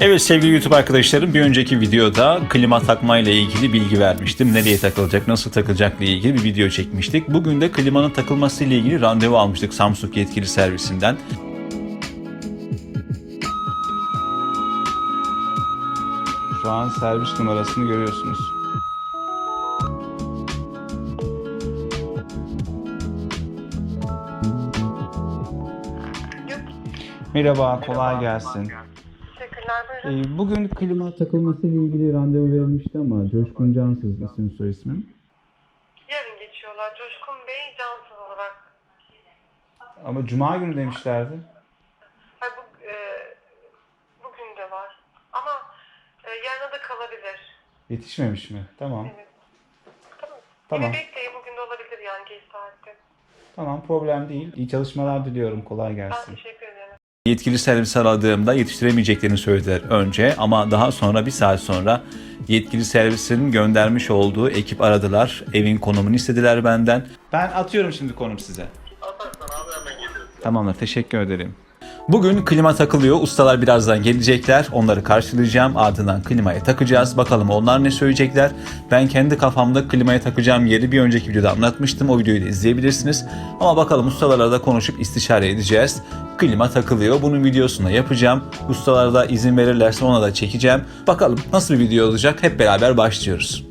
Evet sevgili YouTube arkadaşlarım bir önceki videoda klima takma ile ilgili bilgi vermiştim. Nereye takılacak, nasıl takılacak ile ilgili bir video çekmiştik. Bugün de klimanın takılması ile ilgili randevu almıştık Samsung yetkili servisinden. Şu an servis numarasını görüyorsunuz. Merhaba, kolay gelsin. Teşekkürler buyurun. Ee, bugün klima takılması ile ilgili randevu verilmişti ama Coşkun Cansız isim soy ismim. Yarın geçiyorlar. Coşkun Bey cansız olarak. Ama cuma günü demişlerdi. Hayır, bu, e, bugün de var. Ama e, yarına da kalabilir. Yetişmemiş mi? Tamam. Evet. Tamam. Tamam. Yine bekleyin bugün de olabilir yani geç saatte. Tamam problem değil. İyi çalışmalar diliyorum. Kolay Ben gelsin. teşekkür ederim. Yetkili servis aradığımda yetiştiremeyeceklerini söylediler önce ama daha sonra bir saat sonra yetkili servisin göndermiş olduğu ekip aradılar. Evin konumunu istediler benden. Ben atıyorum şimdi konum size. Tamamdır teşekkür ederim. Bugün klima takılıyor. Ustalar birazdan gelecekler. Onları karşılayacağım. Ardından klimaya takacağız. Bakalım onlar ne söyleyecekler. Ben kendi kafamda klimaya takacağım yeri bir önceki videoda anlatmıştım. O videoyu da izleyebilirsiniz. Ama bakalım ustalarla da konuşup istişare edeceğiz. Klima takılıyor. Bunun videosunu yapacağım. Ustalar da izin verirlerse ona da çekeceğim. Bakalım nasıl bir video olacak. Hep beraber başlıyoruz.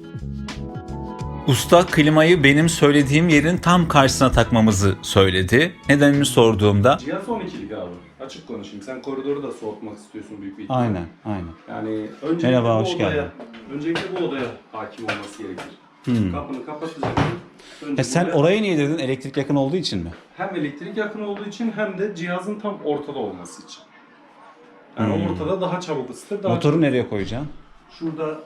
Usta klimayı benim söylediğim yerin tam karşısına takmamızı söyledi. Nedenini sorduğumda Cihaz 12'lik abi. Açık konuşayım. Sen koridoru da soğutmak istiyorsun büyük bir ihtimal. Aynen, aynen. Yani öncelikle Merhaba, bu hoş odaya, geldin. Öncelikle bu odaya hakim olması gerekir. Kapını kapatacaksın. Önce Hmm. E sen buraya- oraya niye dedin? Elektrik yakın olduğu için mi? hem elektrik yakın olduğu için hem de cihazın tam ortada olması için. Yani ortada daha çabuk ısıtır. Daha Hmm. Motoru nereye koyacaksın? Şurada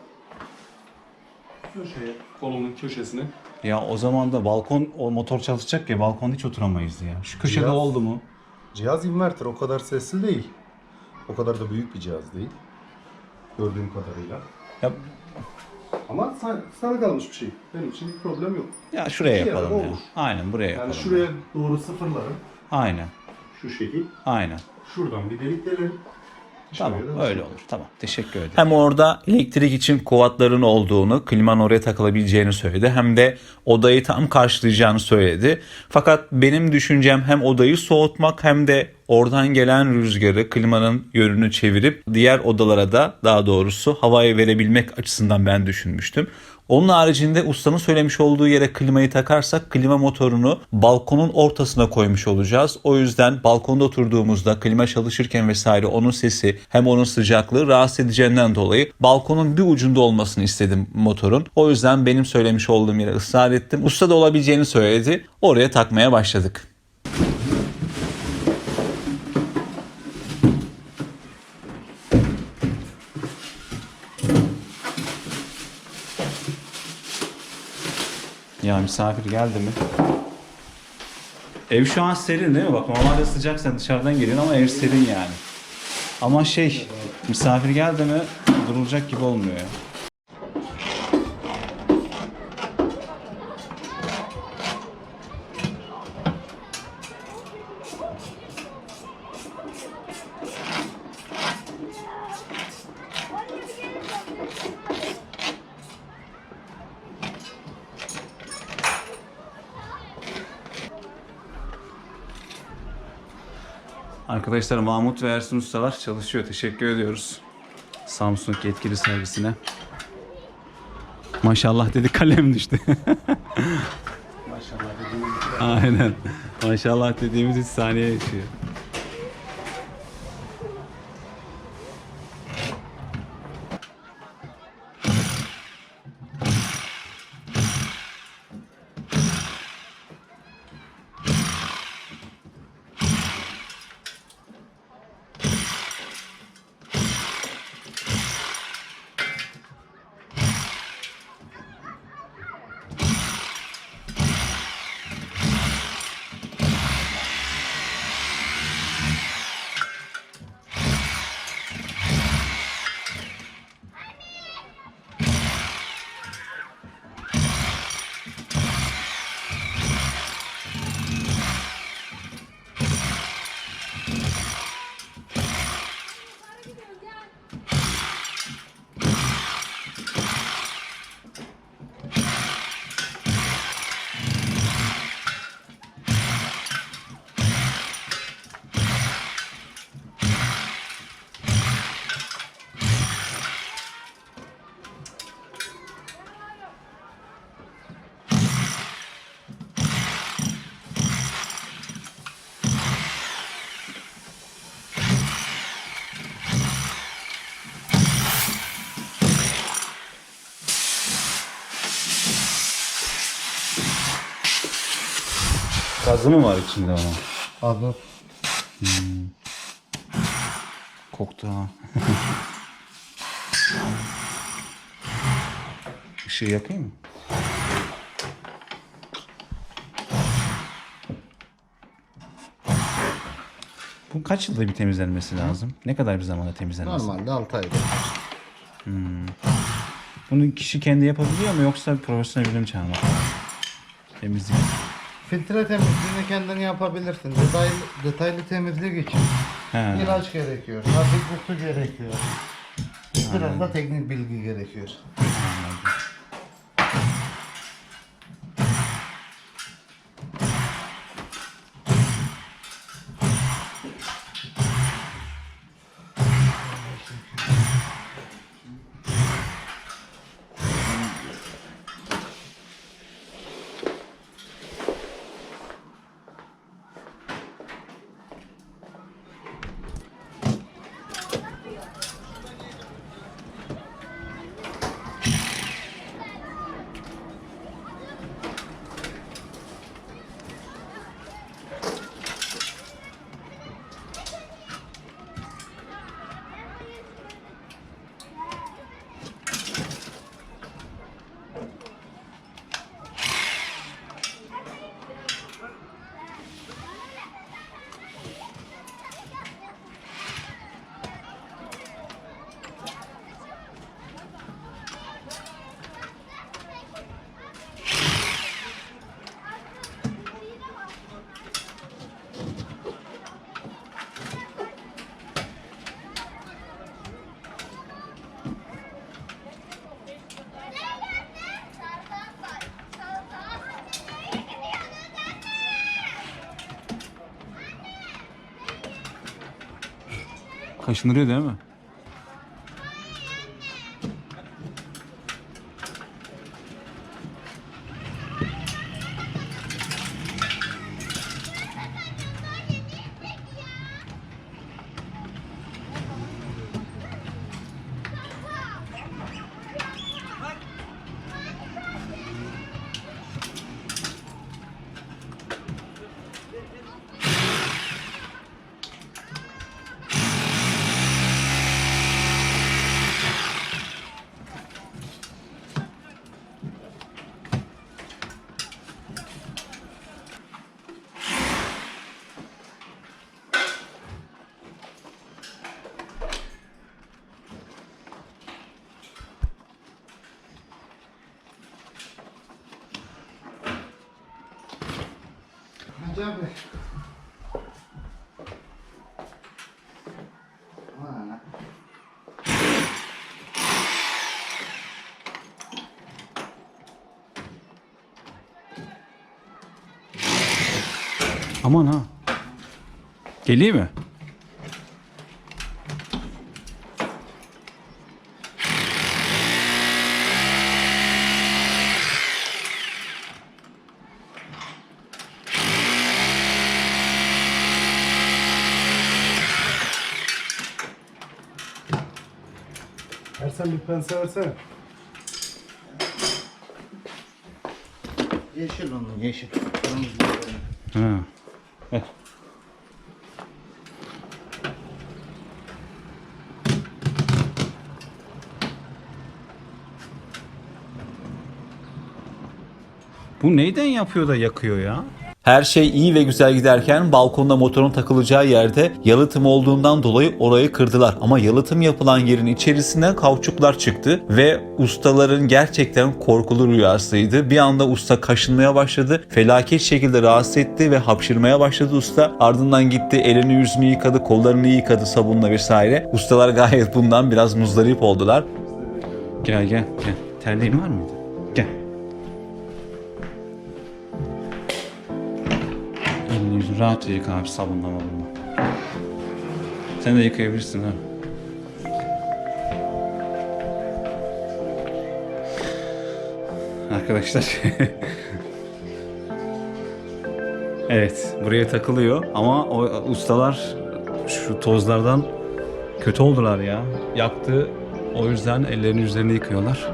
köşeye, kolunun köşesine. Ya o zaman da balkon, o motor çalışacak ya balkonda hiç oturamayız ya. Şu köşede Cihaz- oldu mu? Cihaz inverter o kadar sesli değil. O kadar da büyük bir cihaz değil. Gördüğüm kadarıyla. Ya, Ama sana, sana kalmış bir şey. Benim için bir problem yok. ya şuraya Bir yapalım ya. olur. Aynen buraya yapalım. Yani şuraya doğru sıfırlarım. Aynen, Şu şekil. aynen. Şuradan bir delik delerim. Tamam öyle olur. Tamam teşekkür ederim. Hem orada elektrik için kuvatların olduğunu, klimanın oraya takılabileceğini söyledi. Hem de odayı tam karşılayacağını söyledi. Fakat benim düşüncem hem odayı soğutmak hem de oradan gelen rüzgarı klimanın yönünü çevirip diğer odalara da daha doğrusu havaya verebilmek açısından ben düşünmüştüm. Onun haricinde ustanın söylemiş olduğu yere klimayı takarsak klima motorunu balkonun ortasına koymuş olacağız. O yüzden balkonda oturduğumuzda klima çalışırken vesaire onun sesi hem onun sıcaklığı rahatsız edeceğinden dolayı balkonun bir ucunda olmasını istedim motorun. O yüzden benim söylemiş olduğum yere ısrar ettim. Usta da olabileceğini söyledi. Oraya takmaya başladık. Ya misafir geldi mi? Ev şu an serin değil mi? Bak normalde sıcak sen dışarıdan geliyorsun ama ev serin yani. Ama şey misafir geldi mi durulacak gibi olmuyor ya. Arkadaşlar Mahmut ve Ersun Ustalar çalışıyor. Teşekkür ediyoruz. Samsung yetkili servisine. Maşallah dedi kalem düştü. Maşallah dediğim gibi. Aynen. Maşallah dediğimiz 3 saniye yaşıyor. Gazı mı var içinde onun? Abi Koktu ha. Işığı yakayım mı? Bu kaç yılda bir temizlenmesi lazım? Ne kadar bir zamanda temizlenmesi? normalde 6 ayda. Bunu kişi kendi yapabiliyor mu yoksa profesyonel birini mi çağırmak lazım? Temizlik. Filtre temizliğini kendin yapabilirsin. Detaylı, detaylı temizlik için He. ilaç gerekiyor, hafif su gerekiyor. Biraz da teknik bilgi gerekiyor. Kaşındırıyor değil mi? Hacı abi. Ha. Aman ha. Geleyim mi? Ersen bir pense versene. Yeşil onun yeşil. Kırmızı değil. Ha. Ver. Bu neyden yapıyor da yakıyor ya? Her şey iyi ve güzel giderken balkonda motorun takılacağı yerde yalıtım olduğundan dolayı orayı kırdılar. Ama yalıtım yapılan yerin içerisinden kauçuklar çıktı ve ustaların gerçekten korkulu rüyasıydı. Bir anda usta kaşınmaya başladı. Felaket şekilde rahatsız etti ve hapşırmaya başladı usta. Ardından gitti elini yüzünü yıkadı, kollarını yıkadı sabunla vesaire. Ustalar gayet bundan biraz muzdarip oldular. Gel gel gel. Terliğin var mıydı? Yüzünü rahatça yıka abi sabunla mabunla. Sen de yıkayabilirsin ha. Arkadaşlar. evet buraya takılıyor ama o ustalar şu tozlardan kötü oldular ya. Yaktı o yüzden ellerini yüzlerini yıkıyorlar.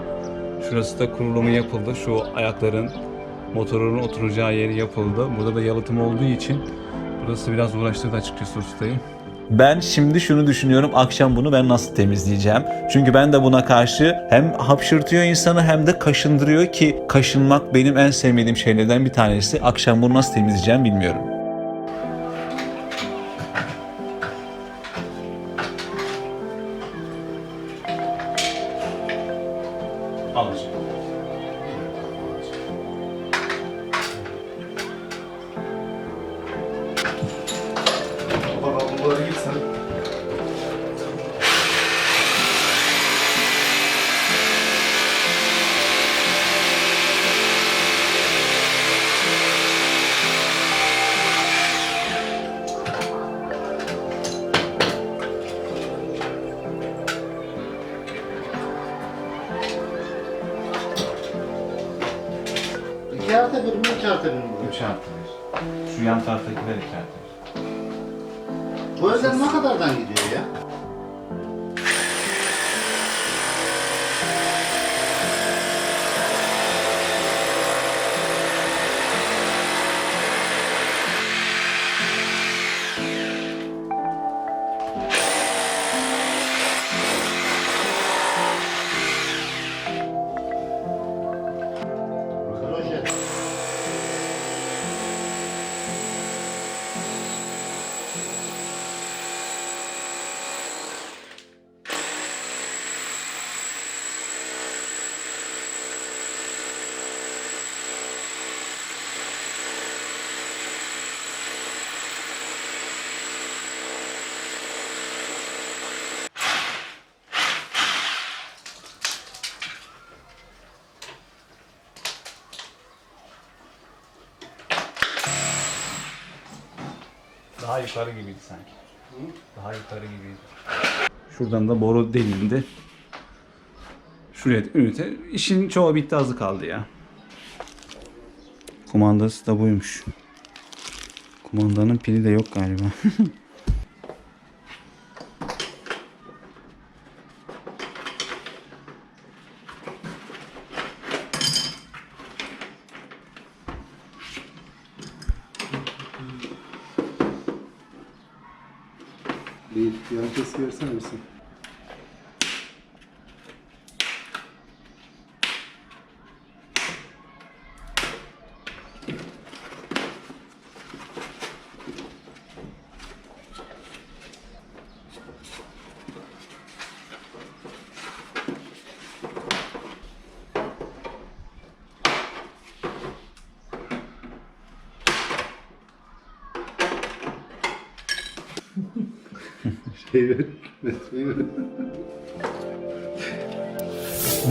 Şurası da kurulumu yapıldı. Şu ayakların Motorun oturacağı yeri yapıldı. Burada da yalıtım olduğu için burası biraz uğraştırdı açıkçası ustayı. Ben şimdi şunu düşünüyorum. Akşam bunu ben nasıl temizleyeceğim? Çünkü ben de buna karşı hem hapşırtıyor insanı hem de kaşındırıyor ki kaşınmak benim en sevmediğim şeylerden bir tanesi. Akşam bunu nasıl temizleyeceğim bilmiyorum. 2 artı 1 mi bu? artı 1. Şu yan taraftakiler 2 artı 1. Bu özel ne kadardan gidiyor ya? Proje. Daha yukarı gibiydi sanki. Daha yukarı gibiydi. Şuradan da boru delindi. Şuraya ünite. İşin çoğu bitti azı kaldı ya. Kumandası da buymuş. Kumandanın pili de yok galiba. Bir yan keski versene misin? Ver. Şey ver.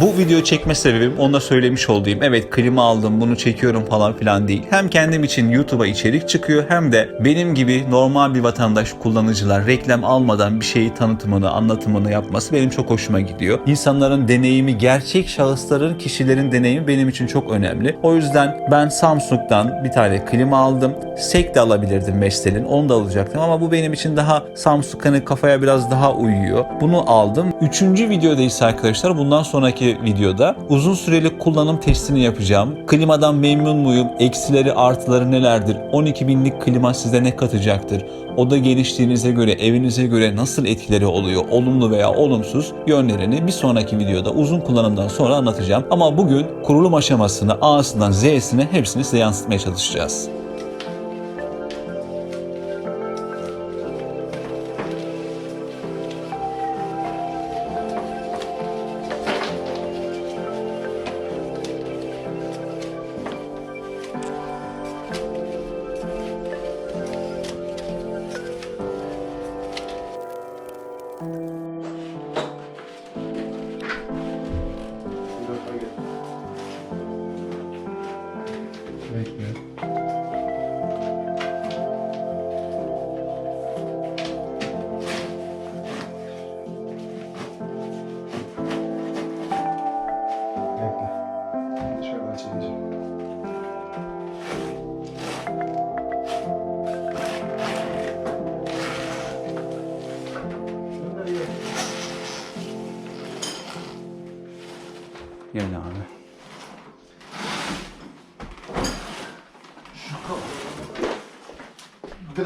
Bu video çekme sebebim onu da söylemiş olduğum evet klima aldım bunu çekiyorum falan filan değil. Hem kendim için YouTube'a içerik çıkıyor hem de benim gibi normal bir vatandaş kullanıcılar reklam almadan bir şeyi tanıtımını anlatımını yapması benim çok hoşuma gidiyor. İnsanların deneyimi gerçek şahısların kişilerin deneyimi benim için çok önemli. O yüzden ben Samsung'dan bir tane klima aldım. Sek de alabilirdim Vestel'in onu da alacaktım ama bu benim için daha Samsung hani kafaya biraz daha uyuyor. Bunu aldım. Üçüncü videoda ise arkadaşlar bundan sonraki videoda uzun süreli kullanım testini yapacağım. Klimadan memnun muyum? Eksileri artıları nelerdir? 12 binlik klima size ne katacaktır? Oda genişliğinize göre, evinize göre nasıl etkileri oluyor? Olumlu veya olumsuz yönlerini bir sonraki videoda uzun kullanımdan sonra anlatacağım. Ama bugün kurulum aşamasını A'sından Z'sine hepsini size yansıtmaya çalışacağız.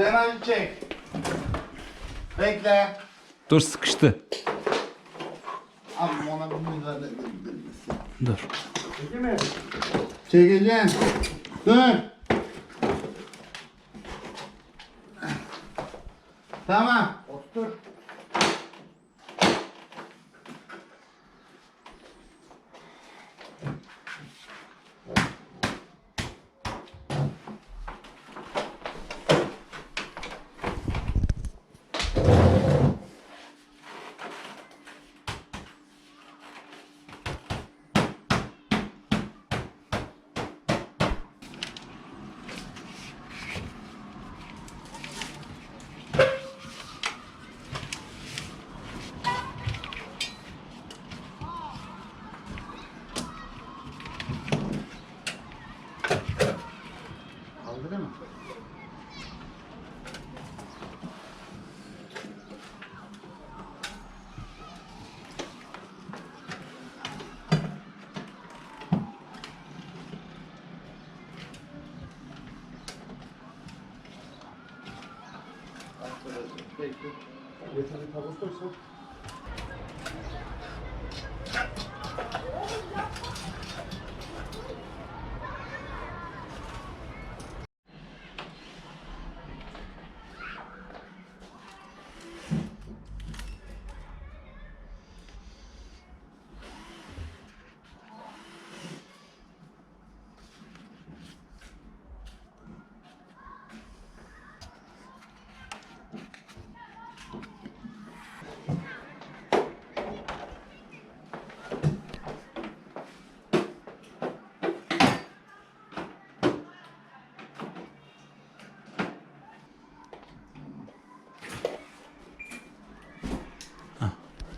Grenaj çek. Bekle. Dur sıkıştı. Amma ona bir müdahale edilmesi. Dur. Çekeceksin. Dur. Tamam. Otur. estoy.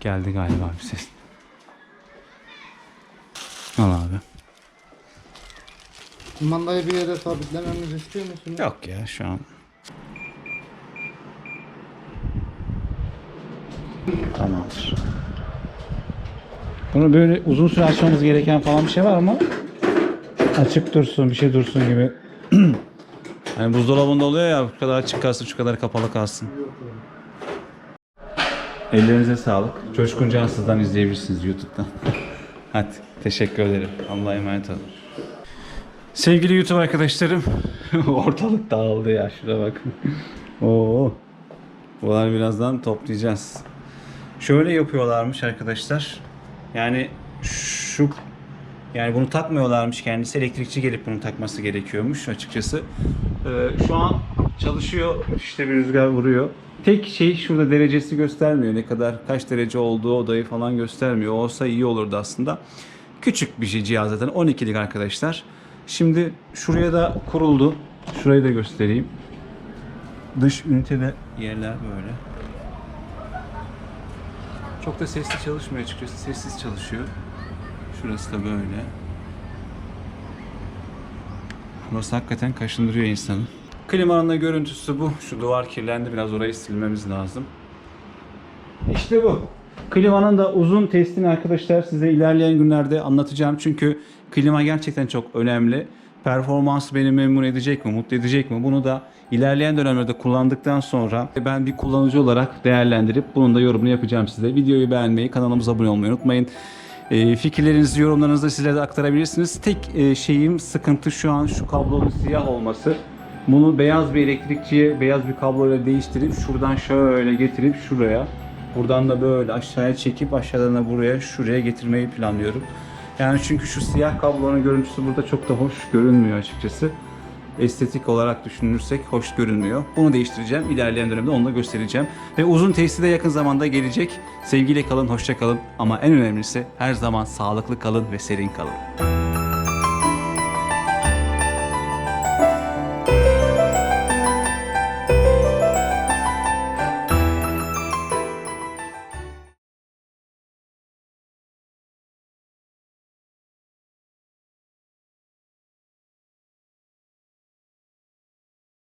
Geldi galiba bir ses. Al abi. Kumandayı bir yere sabitlememizi istiyor musunuz? Yok ya şu an. Tamamdır. Bunu böyle uzun süre açmamız gereken falan bir şey var mı? Açık dursun, bir şey dursun gibi. hani buzdolabında oluyor ya, bu kadar açık kalsın, şu kadar kapalı kalsın. Ellerinize sağlık. Coşkun Cansız'dan izleyebilirsiniz YouTube'dan. Hadi, teşekkür ederim. Allah'a emanet olun. Sevgili YouTube arkadaşlarım, ortalık dağıldı ya şuraya bakın. Oo. Bunları birazdan toplayacağız. Şöyle yapıyorlarmış arkadaşlar. Yani şu yani bunu takmıyorlarmış kendisi elektrikçi gelip bunu takması gerekiyormuş açıkçası. Ee, şu an çalışıyor. İşte bir rüzgar vuruyor. Tek şey şurada derecesi göstermiyor. Ne kadar kaç derece olduğu odayı falan göstermiyor. Olsa iyi olurdu aslında. Küçük bir şey cihaz zaten 12'lik arkadaşlar. Şimdi şuraya da kuruldu. Şurayı da göstereyim. Dış ünitede yerler böyle. Çok da sesli çalışmıyor açıkçası. Sessiz çalışıyor. Şurası da böyle. Burası hakikaten kaşındırıyor insanı. Klimanın da görüntüsü bu. Şu duvar kirlendi. Biraz orayı silmemiz lazım. İşte bu. Klimanın da uzun testini arkadaşlar size ilerleyen günlerde anlatacağım. Çünkü klima gerçekten çok önemli. Performansı beni memnun edecek mi, mutlu edecek mi? Bunu da ilerleyen dönemlerde kullandıktan sonra ben bir kullanıcı olarak değerlendirip bunun da yorumunu yapacağım size. Videoyu beğenmeyi, kanalımıza abone olmayı unutmayın. E, fikirlerinizi, yorumlarınızı sizlere de aktarabilirsiniz. Tek e, şeyim, sıkıntı şu an şu kablonun siyah olması. Bunu beyaz bir elektrikçiye beyaz bir kabloyla değiştirip şuradan şöyle getirip şuraya buradan da böyle aşağıya çekip aşağıdan da buraya şuraya getirmeyi planlıyorum. Yani çünkü şu siyah kablonun görüntüsü burada çok da hoş görünmüyor açıkçası. Estetik olarak düşünürsek hoş görünmüyor. Bunu değiştireceğim. İlerleyen dönemde onu da göstereceğim. Ve uzun testi de yakın zamanda gelecek. Sevgiyle kalın, hoşça kalın. Ama en önemlisi her zaman sağlıklı kalın ve serin kalın.